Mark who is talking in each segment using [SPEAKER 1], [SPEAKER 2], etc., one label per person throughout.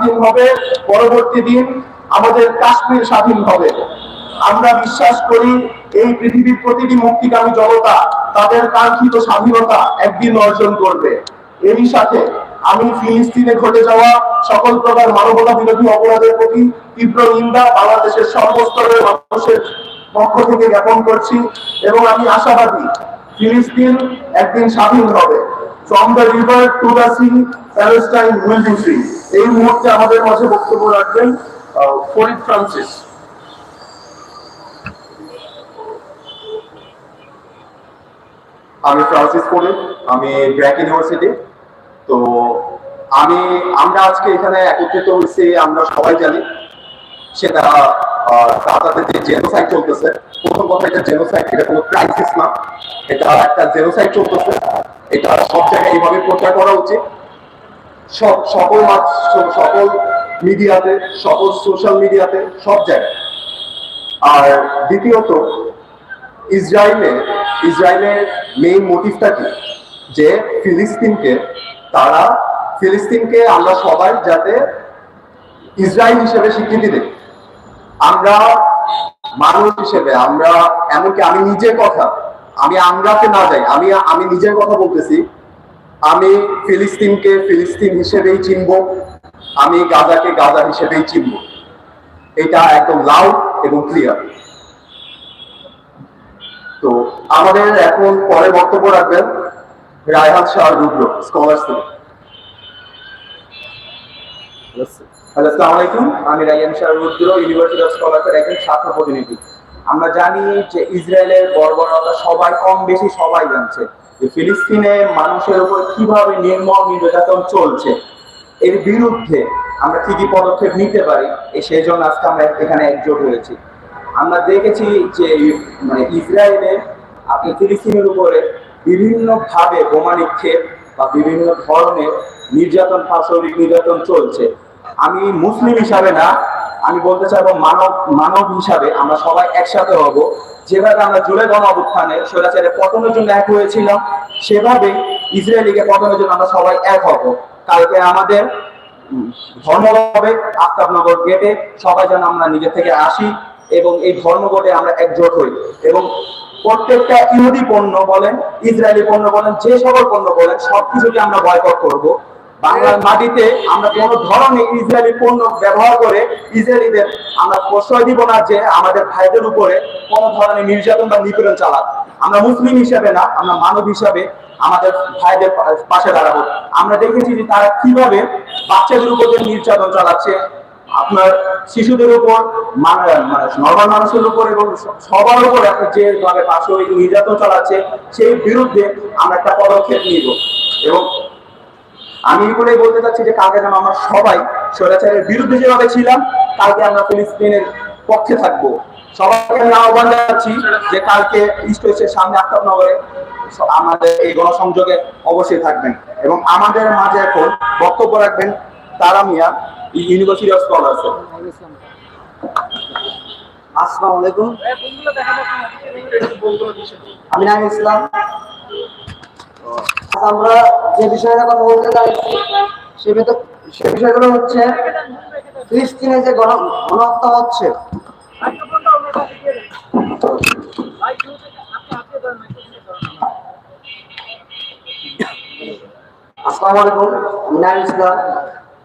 [SPEAKER 1] স্বাধীন হবে, পরবর্তী দিন আমাদের কাশ্মীর স্বাধীন হবে। আমরা বিশ্বাস করি এই পৃথিবীর প্রতিটি মুক্তিকামী জনতা তাদের কাঙ্ক্ষিত স্বাধীনতা একদিন অর্জন করবে। এরই সাথে আমি ফিলিস্তিনে ঘটে যাওয়া সকল প্রকার মানবতা বিরোধী অপরাধের প্রতি তীব্র নিন্দা বাংলাদেশের সর্বস্তরের মানুষের পক্ষ থেকে জ্ঞাপন করছি এবং আমি আশাবাদী ফিলিস্তিন একদিন স্বাধীন হবে। From the river to the sea Palestine will be free এই মুহূর্তে আমাদের মাঝে বক্তব্য রাখবেন ফরিদ ফ্রান্সিস।
[SPEAKER 2] আমি ফ্রান্সিস ফোর্ড আমি ব্র্যাক ইউনিভার্সিটি। তো আমি, আমরা আজকে এখানে একত্রিত হয়েছি, আমরা সবাই জানি সেটা গাজাতে যে জেনোসাইড চলতেছে, প্রথম কথা এটা জেনোসাইড এটা কোনো ক্রাইসিস না, এটা একটা জেনোসাইড চলতেছে, এটা সব জায়গায় এইভাবে প্রচার করা উচিত। সব সকল সকল মিডিয়াতে, সকল সোশ্যাল মিডিয়াতে, সব জায়গায়। আর দ্বিতীয়ত, ইসরায়েলে, ইসরায়েলের মেইন মোটিভটা কি? যে ফিলিস্তিনকে, তারা ফিলিস্তিনকে আমরা সবাই যাতে ইসরায়েল হিসেবে স্বীকৃতি দেই। আমরা মানুষ হিসেবে, আমরা, এমনকি আমি নিজের কথা, আমি আমরাকে না যাই, আমি আমি নিজের কথা বলতেছি আমি ফিলিস্তিনকে ফিলিস্তিন হিসেবেই চিনব, আমি গাজাকে গাজা হিসেবেই চিনব। এটা একদম লাউড এবং ক্লিয়ার তো আমাদের এখন পরে বক্তব্য রাখবেন রায়হান শাহ রুদ্র স্কলার্স থেকে।
[SPEAKER 3] আলাইকুম আমি রায়ান শাহ রুদ্র ইউনিভার্সিটি অফ স্কলার্সের একজন ছাত্র প্রতিনিধি। আমরা জানি যে ইসরায়েলের বর্বরতা সবাই কম বেশি সবাই জানছে। যে ফিলিস্তিনে মানুষের উপর কীভাবে নির্মম নির্যাতন চলছে, এর বিরুদ্ধে আমরা কি কি পদক্ষেপ নিতে পারি সেই জন্য আজকে আমরা এখানে একজোট হয়েছি। আমরা দেখেছি যে মানে ইসরায়েলে আপনি ফিলিস্তিনের উপরে বিভিন্ন ভাবে বোমা নিক্ষেপ বা বিভিন্ন ধরনের নির্যাতন পাশবিক নির্যাতন চলছে। আমি মুসলিম হিসাবে না আমি বলতে চাইব মানব মানব হিসাবে আমরা সবাই একসাথে হব। যেভাবে আমরা জুড়ে গণ অবস্থানে স্বৈরাচারের পতনের জন্য এক হয়েছিলাম সেভাবে ইসরায়েলিকে পতনের জন্য আমরা সবাই এক হব। কালকে আমাদের ধর্মভাবে আফতাবনগর গেটে সবাই যেন আমরা নিজে থেকে আসি এবং এই ধর্মঘটে আমরা একজোট হই। এবং প্রত্যেকটা ইহুদি পণ্য বলেন, ইসরায়েলি পণ্য বলেন, যে সকল পণ্য বলেন, সবকিছুকে আমরা বয়কট করব। বাংলার মাটিতে আমরা কোনো ধরনের ইসরায়েলি পণ্য ব্যবহার করে ইসরায়েলিদের আমরা প্রশ্রয় দিব না যে আমাদের ভাইদের উপরে কোনো ধরনের নির্যাতন বা নিপীড়ন চালাক। আমরা মুসলিম হিসাবে না, আমরা মানব হিসাবে আমাদের ভাইদের পাশে দাঁড়াবো। আমরা দেখেছি যে তারা কীভাবে বাচ্চাদের উপর নির্যাতন চালাচ্ছে। আপনার শিশুদের উপর মানে নর্মাল মানুষের উপর এবং সবার উপর একটা যে ভাবে পাশবিক নির্যাতন চালাচ্ছে, সেই বিরুদ্ধে আমরা একটা পদক্ষেপ নিব। এবং আমি এগুলোই বলতে চাচ্ছি যে কালকে যেন আমরা সবাই স্বৈরাচারের বিরুদ্ধে যেভাবে ছিলাম, কালকে আমরা ফিলিস্তিনের পক্ষে থাকব। সবাইকে আমি আহ্বান জানাচ্ছি যে কালকে ইস্ট ওয়েস্টের সামনে স- আমাদের এই গণসংযোগে অবশ্যই থাকবেন এবং আমাদের মাঝে এখন বক্তব্য রাখবেন তারা মিয়া ইউনিভার্সিটি অফ স্কলার্স
[SPEAKER 4] আসসালামু আলাইকুম। আমি নাম ইসলাম। আমরা যে বিষয়ের কথা বলতে চাইছি, সে সে বিষয়গুলো হচ্ছে ফিলিস্তিনে যে হচ্ছে।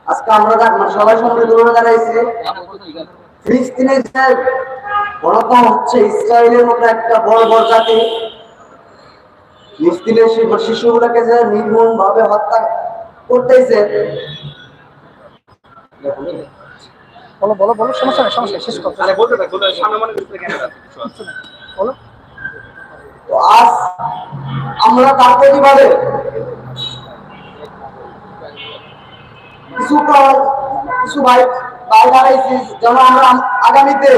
[SPEAKER 4] আজকে আমরা মানে সবাই ফিলিস্তিনের যে গণহত্যা হচ্ছে, ইসরায়েলের মতো একটা বড় বড় জাতি শিশুগুলোকে যে নির্মম ভাবে হত্যা করতেছে।
[SPEAKER 5] বলো বলো বলো সমস্যা নেই সমস্যা শেষ করো। বলো।
[SPEAKER 4] তো আজ আমরা তার প্রতিবাদে কিছু কিছু ভাই ভাই দাঁড়াইছি যেন আমরা আগামীতে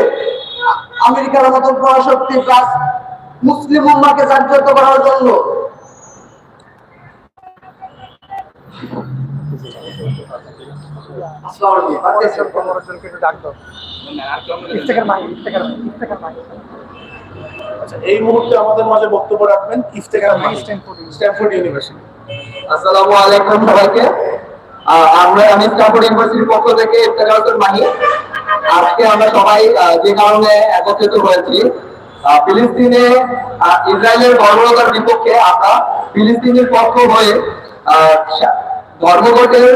[SPEAKER 4] আমেরিকার মতন পরাশক্তি প্লাস মুসলিম উম্মাকে জাগ্রত করার জন্য।
[SPEAKER 1] এই মুহূর্তে আমাদের মাঝে বক্তব্য রাখবেন
[SPEAKER 5] স্ট্যানফোর্ড ইউনিভার্সিটি।
[SPEAKER 1] স্ট্যানফোর্ড
[SPEAKER 4] আলাইকুম সবাইকে।
[SPEAKER 6] আমরা আমি স্টাফোর্ড ইউনিভার্সিটির পক্ষ থেকে ইফতেখার মাহি আজকে আমরা সবাই যে কারণে একত্রিত হয়েছি ফিলিস্তিনে ইসরায়েলের বর্বরতার বিপক্ষে আমরা ফিলিস্তিনের পক্ষ হয়ে ধর্মঘটের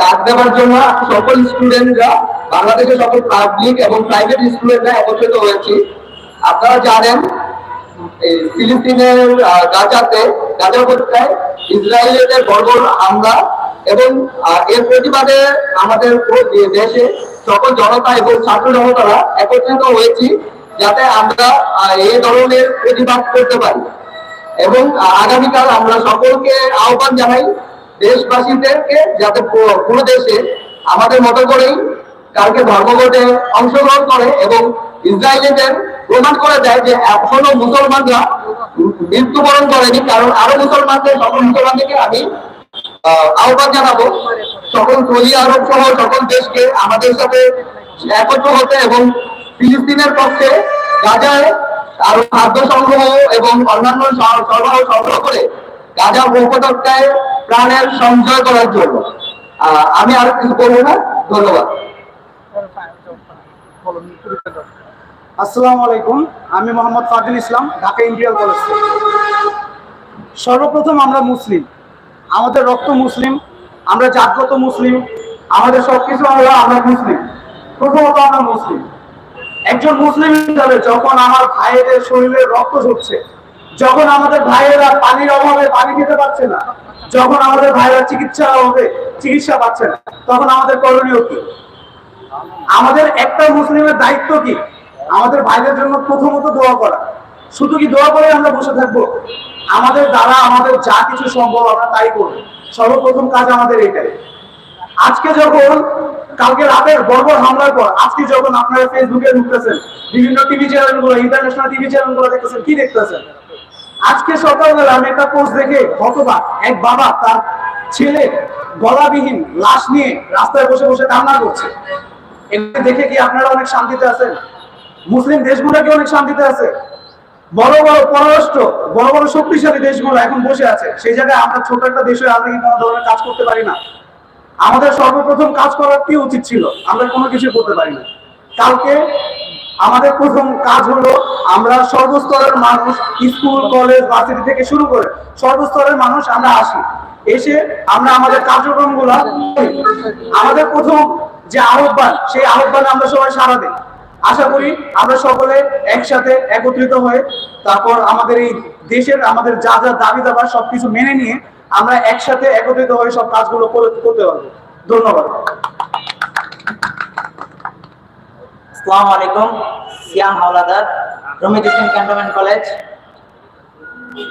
[SPEAKER 6] ডাক দেওয়ার জন্য সকল স্টুডেন্টরা বাংলাদেশের সকল পাবলিক এবং প্রাইভেট স্টুডেন্টরা একত্রিত হয়েছি। আপনারা জানেন ফিলিস্তিনের গাজাতে গাজা উপত্যকায় ইসরায়েলের বর্বর হামলা এবং এর প্রতিবাদে আমাদের দেশে সকল জনতা এবং ছাত্র জনতারা একত্রিত হয়েছি। যাতে আমরা এই ধরনের প্রতিবাদ করতে পারি। এবং আগামীকাল আমরা সকলকে আহ্বান জানাই দেশবাসীদেরকে যাতে পুরো দেশে আমাদের মতো করেই কালকে ধর্মঘটে অংশগ্রহণ করে এবং ইসরায়েলিদের প্রমাণ করে দেয় যে এখনও মুসলমানরা মৃত্যুবরণ করেনি। কারণ আরও মুসলমানদের, সকল মুসলমানদেরকে আমি আহ্বান জানাব। সকল সৌদি আরব সহ সকল দেশকে আমাদের সাথে একত্র হতে এবং ফিলিস্তিনের পক্ষে গাজায় আরও খাদ্য সংগ্রহ এবং অন্যান্য সরবরাহ সংগ্রহ করে গাজা উপত্যকায় প্রাণের সঞ্চয় করার জন্য। আমি আর কিছু বলব না। ধন্যবাদ।
[SPEAKER 7] আসসালামু আলাইকুম। আমি মোহাম্মদ ফাজিল ইসলাম, ঢাকা ইম্পিরিয়াল কলেজ। সর্বপ্রথম আমরা মুসলিম। আমাদের রক্ত মুসলিম, আমরা জাতগত মুসলিম, আমাদের সবকিছু হলো আমরা মুসলিম। প্রথমত আমরা মুসলিম। একজন মুসলিম হিসাবে যখন আমার ভাইয়েদের শরীরে রক্ত ঝরছে, যখন আমাদের ভাইয়েরা পানির অভাবে পানি খেতে পারছে না, যখন আমাদের ভাইয়েরা চিকিৎসার অভাবে চিকিৎসা পাচ্ছে না, তখন আমাদের করণীয় কি? আমাদের একটা মুসলিমের দায়িত্ব কি? আমাদের ভাইদের জন্য প্রথমত দোয়া করা। শুধু কি দোয়া করে আমরা বসে থাকব? আমাদের দ্বারা আমাদের যা কিছু সম্ভব আমরা তাই করব। সর্বপ্রথম কাজ আমাদের এটাই। আজকে যখন কালকে রাতের বর্বর হামলার পর আজকে যখন আপনারা ফেসবুকে ঢুকতেছেন, বিভিন্ন টিভি চ্যানেলগুলো ইন্টারন্যাশনাল টিভি চ্যানেলগুলো দেখতেছেন, কি দেখতেছেন? আজকে সকালবেলা আমি একটা পোস্ট দেখে হতবাক এক বাবা তার ছেলে গলাবিহীন লাশ নিয়ে রাস্তায় বসে বসে কান্না করছে। এগুলো দেখে কি আপনারা অনেক শান্তিতে আছেন? মুসলিম দেশগুলো কি অনেক শান্তিতে আছে? বড় বড় পররাষ্ট্র, বড় বড় শক্তিশালী দেশগুলো এখন বসে আছে। সেই জায়গায় আমরা ছোট একটা দেশ হয়ে আমরা কি কোনো ধরনের কাজ করতে পারি না। আমাদের সর্বপ্রথম কাজ করার কি উচিত ছিল? আমরা কোনো কিছু করতে পারি না। কালকে আমাদের প্রথম কাজ হলো, আমরা সর্বস্তরের মানুষ স্কুল, কলেজ, ভার্সিটি থেকে শুরু করে সর্বস্তরের মানুষ আমরা আসি। এসে আমরা আমাদের কার্যক্রমগুলা আমাদের প্রথম যে আহ্বান, সেই আহ্বানে আমরা সবাই সারা দিই। আশা করি আমরা সকলে একসাথে একত্রিত হয়ে তারপর আমাদের এই দেশের আমাদের যা যা দাবি দাবা সবকিছু মেনে নিয়ে আমরা একসাথে একত্রিত হয়ে সব কাজগুলো করে- করতে পারব। ধন্যবাদ।
[SPEAKER 8] আসসালামু আলাইকুম, Siam Howlader Cantonment College.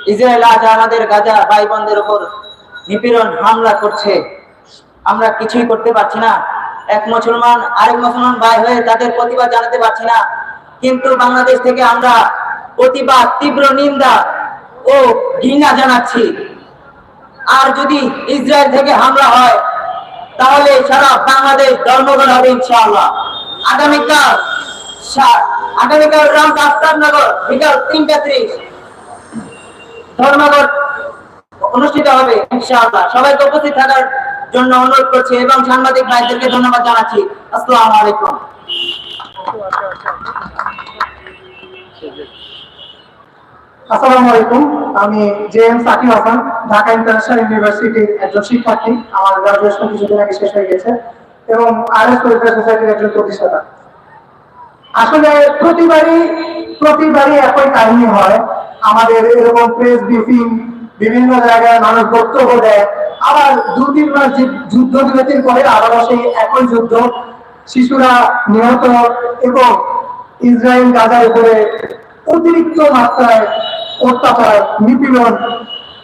[SPEAKER 8] Israel আজ আমাদের গাজা ভাই বোনদের উপর নিপীড়ন হামলা করছে। আমরা কিছুই করতে পারছি না। এক মুসলমান, আরেক মুসলমান ভাই হয়ে তাদের প্রতিবাদ জানাতে পারছি না। কিন্তু বাংলাদেশ থেকে আমরা প্রতিবাদ, তীব্র নিন্দা ও ঘৃণা জানাচ্ছি। আর যদি ইসরায়েল থেকে হামলা হয়, তাহলে সারা বাংলাদেশ ধর্মঘট হবে ইনশাআল্লাহ। আগামীকাল আগামীকাল রাম নগর বিকাল তিনটা ত্রিশ ধর্মঘট অনুষ্ঠিত হবে ইনশাআল্লাহ। সবাইকে উপস্থিত থাকার জন্য অনুরোধ করছি এবং সাংবাদিক ভাইদেরকে ধন্যবাদ জানাচ্ছি। আসসালামু আলাইকুম।
[SPEAKER 7] আসসালামু আলাইকুম। আমি J M Sakib Hasan, Dhaka International ইউনিভার্সিটির একজন শিক্ষার্থী। আমার গ্রাজুয়েশন কিছুদিন আগে শেষ হয়ে গেছে এবং আর এস সোসাইটির একজন প্রতিষ্ঠাতা। আসলে প্রতিবারই প্রতিবারই একই কাহিনী হয়। আমাদের এরকম প্রেস ব্রিফিং বিভিন্ন জায়গায় মানুষ বক্তব্য দেয়। আবার দু তিন মাস যুদ্ধ বিরতির পরে আবারও সেই একই যুদ্ধ। শিশুরা নিহত এবং ইসরায়েল গাজার উপরে অতিরিক্ত মাত্রায় অত্যাচার, নিপীড়ন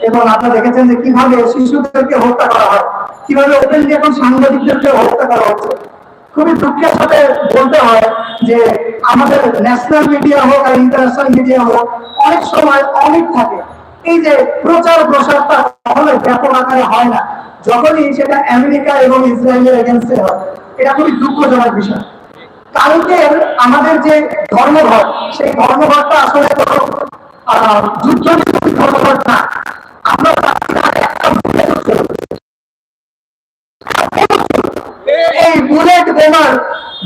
[SPEAKER 7] এবং আপনারা দেখেছেন যে কীভাবে শিশুদেরকে হত্যা করা হয়, কীভাবে ওপেনলি এখন সাংবাদিকদেরকে হত্যা করা হচ্ছে। খুবই দুঃখের সাথে বলতে হয় যে আমাদের ন্যাশনাল মিডিয়া হোক আর ইন্টারন্যাশনাল মিডিয়া হোক, অনেক সময় অনেক থাকে। এই যে প্রচার প্রসারটা কখনোই ব্যাপক আকারে হয় না। যখনই সেটা আমেরিকা এবং ইসরায়েলের এগেনস্টে হয়, এটা খুবই দুঃখজনক বিষয়। কালকের আমাদের যে ধর্মঘট, সেই ধর্মঘটটা আসলে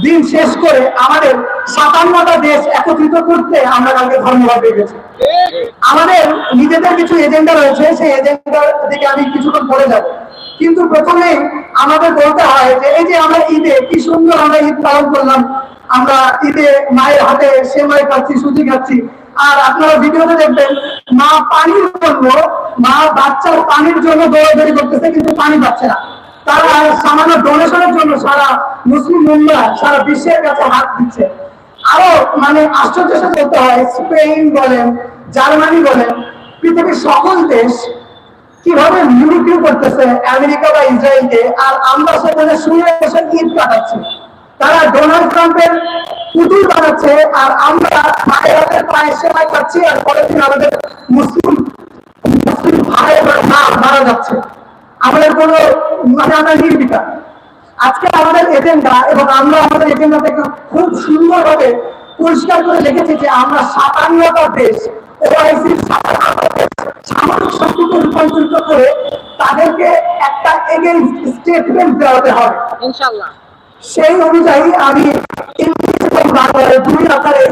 [SPEAKER 5] দিন শেষ করে আমাদের সাতান্নটা দেশ একত্রিত করতে আমরা কালকে ধন্যবাদ পেয়েছি আমাদের নিজেদের কিছু এজেন্ডা রয়েছে, সেই এজেন্ডার দিকে আমি কিছুক্ষণ পরে যাব। কিন্তু প্রথমে আমাদের বলতে হয় যে, এই যে আমরা ঈদে কি সুন্দর আমরা ঈদ পালন করলাম। আমরা ঈদে মায়ের হাতে সেমাই খাচ্ছি, সুজি খাচ্ছি। আর আপনারা ভিডিওতে দেখবেন, মা পানির জন্য মা বাচ্চার পানির জন্য দৌড়াদৌড়ি করতেছে, কিন্তু পানি পাচ্ছে না। তারা সামান্য ডোনেশনের জন্য সারা মুসলিম উম্মা সারা বিশ্বের কাছে হাত দিচ্ছে। আরও মানে আশ্চর্যের সাথে বলতে হয়, স্পেন বলেন, জার্মানি বলেন, পৃথিবীর সকল দেশ কীভাবে ইউরোপীয় করতেছে, আমেরিকা বা ইসরায়েলকে, আর আমরা সেখানে শুয়ে বসে ঈদ কাটাচ্ছি। তারা ডোনাল্ড ট্রাম্পের পুতুল বানাচ্ছে আর আমরা হাতের পায়ে সেবাই পাচ্ছি আর পরের দিন আমাদের মুসলিম মুসলিম ভাই মা মারা যাচ্ছে। আমাদের কোনো মানে আমরা নির্বিকার। আজকে আমাদের এজেন্ডা এবং আমরা আমাদের এজেন্ডাতে খুব সুন্দরভাবে পরিষ্কার করে লিখেছি যে আমরা সাতান্নটা দেশ ওআইসির সামরিক শক্তিতে রূপান্তরিত করে তাদেরকে একটা এগেইনস্ট স্টেটমেন্ট দেওয়াতে হবে।
[SPEAKER 8] ইনশাআল্লাহ।
[SPEAKER 5] সেই অনুযায়ী আমি ইংলিশ এবং বাংলায় দুই আকারে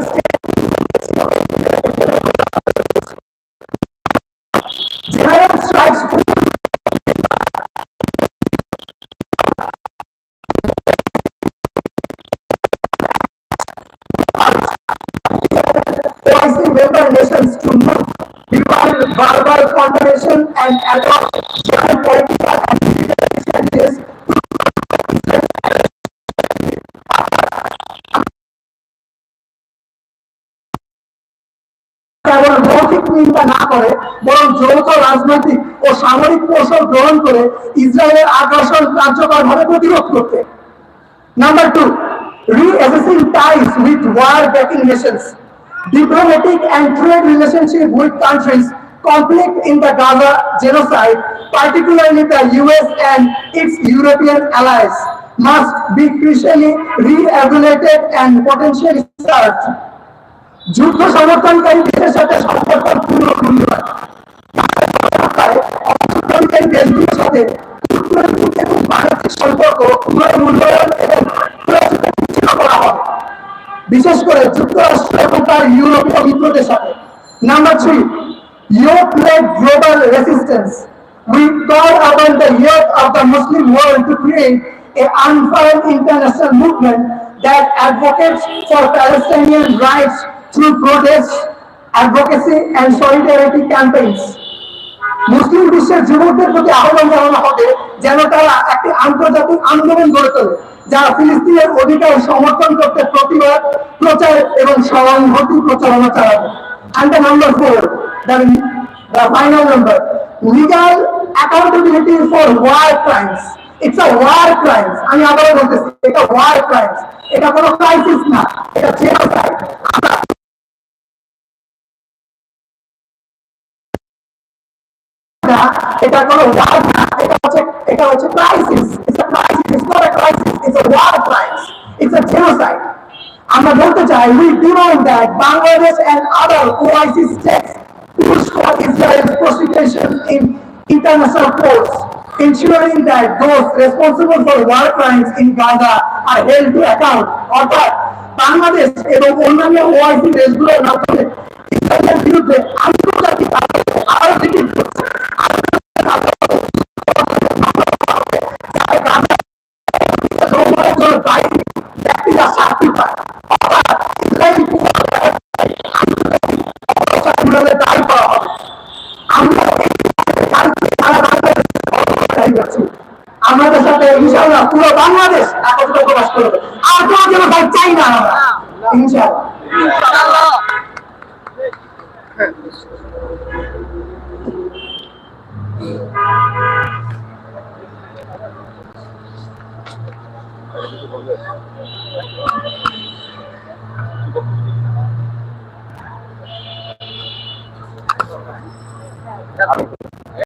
[SPEAKER 5] General strikes OIC member nations to move beyond verbal condemnation and adopt joint political করে, বরং যৌথ রাজনৈতিক ও সামরিক কৌশল গ্রহণ করে ইসরায়েলের আগ্রাসন কার্যকর ভাবে প্রতিরোধ করতে। Number two reassessing ties with war backing nations diplomatic and trade relationship with countries conflict in the Gaza genocide particularly the US and its European alliance must be crucially re-evaluated and potentially যুদ্ধ সমর্থনকারী দেশের সাথে সম্পর্ক বিশেষ করে যুক্তরাষ্ট্র এবং তার ইউরোপীয় মিত্রদের সাথে number three Europe led global resistance. We call upon the youth of the Muslim world to create a unfurled international movement that advocates for Palestinian rights through protests, advocacy, and solidarity campaigns. মুসলিম বিশ্বের যুবকদের প্রতি আহ্বান জানানো হবে যেন তারা একটি আন্তর্জাতিক আন্দোলন গড়ে তোলে যা ফিলিস্তিনের অধিকার সমর্থন করতে প্রতিবাদ প্রচার এবং সহানুভূতি প্রচারণা চালাবে। The number four the, the final number legal accountability for war crimes. It's a war crimes. আমি আবারও বলতেছি এটা war crimes. এটা কোনো ক্রাইসিস না এটা জেনোসাইড না এটা কোনো ওয়ার না এটা হচ্ছে এটা হচ্ছে crisis it's a crisis it's not a crisis it's a war crimes it's a genocide আমরা বলতে চাই we demand that Bangladesh and other OIC states push for Israel's prosecution in international courts, ensuring that those responsible for war crimes in Gaza are held to account. অর্থাৎ বাংলাদেশ এবং অন্যান্য OIC দেশগুলোর মাধ্যমে ইসরায়েলের বিরুদ্ধে আন্তর্জাতিক আদালতে আরও আমাদের সাথে ইনশাআল্লাহ পুরো বাংলাদেশ একত্র প্রকাশ করবে। আর কোনো যেন ভাই চাই না আমরা। ইনশাআল্লাহ।